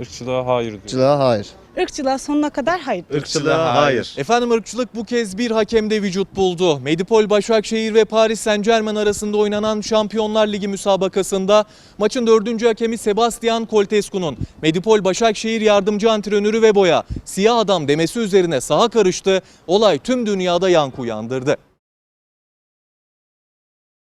Irkçılığa hayır diyor. Irkçılığa hayır. Irkçılığa sonuna kadar hayır. Irkçılığa hayır. Efendim ırkçılık bu kez bir hakemde vücut buldu. Medipol Başakşehir ve Paris Saint Germain arasında oynanan Şampiyonlar Ligi müsabakasında maçın dördüncü hakemi Sebastian Coltescu'nun Medipol Başakşehir yardımcı antrenörü ve boya siyah adam demesi üzerine saha karıştı. Olay tüm dünyada yankı uyandırdı.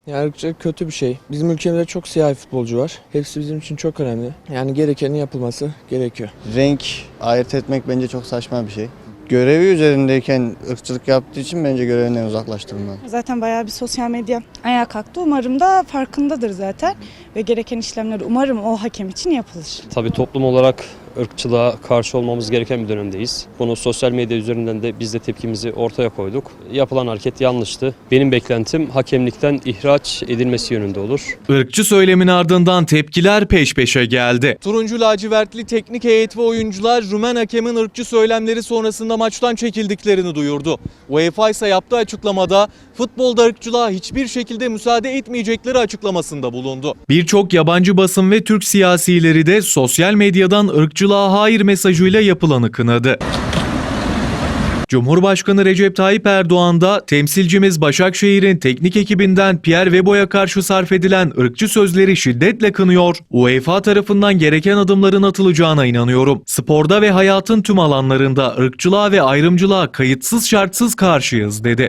Yani kötü bir şey. Bizim ülkemizde çok siyahi futbolcu var. Hepsi bizim için çok önemli. Yani gerekenin yapılması gerekiyor. Renk ayırt etmek bence çok saçma bir şey. Görevi üzerindeyken ırkçılık yaptığı için bence görevinden uzaklaştırılmalı. Zaten bayağı bir sosyal medya ayağa kalktı. Umarım da farkındadır zaten. Ve gereken işlemler umarım o hakem için yapılır. Tabii toplum olarak ırkçılığa karşı olmamız gereken bir dönemdeyiz. Bunu sosyal medya üzerinden de biz de tepkimizi ortaya koyduk. Yapılan hareket yanlıştı. Benim beklentim hakemlikten ihraç edilmesi yönünde olur. Irkçı söylemin ardından tepkiler peş peşe geldi. Turuncu lacivertli teknik heyet ve oyuncular Rumen hakemin ırkçı söylemleri sonrasında maçtan çekildiklerini duyurdu. UEFA ise yaptığı açıklamada futbolda ırkçılığa hiçbir şekilde müsaade etmeyecekleri açıklamasında bulundu. Birçok yabancı basın ve Türk siyasileri de sosyal medyadan ırkçılığa hayır mesajıyla yapılanı kınadı. Cumhurbaşkanı Recep Tayyip Erdoğan da temsilcimiz Başakşehir'in teknik ekibinden Pierre Webo'ya karşı sarf edilen ırkçı sözleri şiddetle kınıyor, UEFA tarafından gereken adımların atılacağına inanıyorum. Sporda ve hayatın tüm alanlarında ırkçılığa ve ayrımcılığa kayıtsız şartsız karşıyız dedi.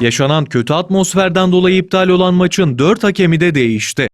Yaşanan kötü atmosferden dolayı iptal olan maçın 4 hakemi de değişti.